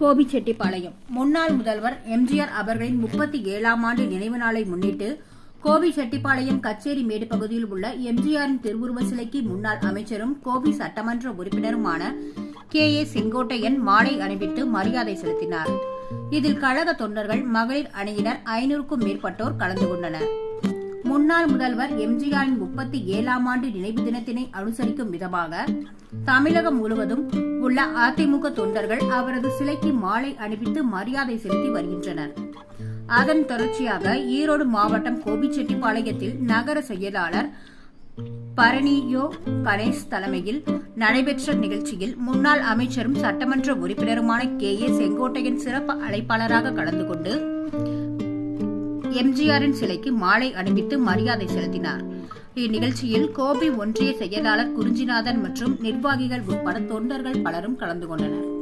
கோபிச்செட்டிப்பாளையம். முன்னாள் முதல்வர் எம்ஜிஆர் அவர்களின் முப்பத்தி ஏழாம் ஆண்டு நினைவு நாளை முன்னிட்டு கோபிச்செட்டிப்பாளையம் கச்சேரி மேடு பகுதியில் உள்ள எம்ஜிஆரின் திருவுருவ சிலைக்கு முன்னாள் அமைச்சரும் கோபி சட்டமன்ற உறுப்பினருமான கே ஏ செங்கோட்டையன் மாலை அணிவித்து மரியாதை செலுத்தினார். இதில் கழக தொண்டர்கள் மகளிர் அணியினர் ஐநூறுக்கும் மேற்பட்டோர் கலந்து கொண்டனர். முன்னாள் முதல்வர் எம்ஜிஆரின் முப்பத்தி ஏழாம் ஆண்டு நினைவு தினத்தினை அனுசரிக்கும் விதமாக தமிழகம் முழுவதும் உள்ள அதிமுக தொண்டர்கள் அவரது சிலைக்கு மாலை அணிவித்து மரியாதை செலுத்தி வருகின்றனர். அதன் தொடர்ச்சியாக ஈரோடு மாவட்டம் கோபிச்செட்டிப்பாளையத்தில் நகர செயலாளர் பரணியோ கணேஷ் தலைமையில் நடைபெற்ற நிகழ்ச்சியில் முன்னாள் அமைச்சரும் சட்டமன்ற உறுப்பினருமான கே ஏ செங்கோட்டையன் சிறப்பு அழைப்பாளராக கலந்து கொண்டு எம்ஜிஆரின் சிலைக்கு மாலை அணிவித்து மரியாதை செலுத்தினார். இந்நிகழ்ச்சியில் கோபி ஒன்றிய செயலாளர் குறிஞ்சிநாதன் மற்றும் நிர்வாகிகள் உட்பட தொண்டர்கள் பலரும் கலந்து கொண்டனர்.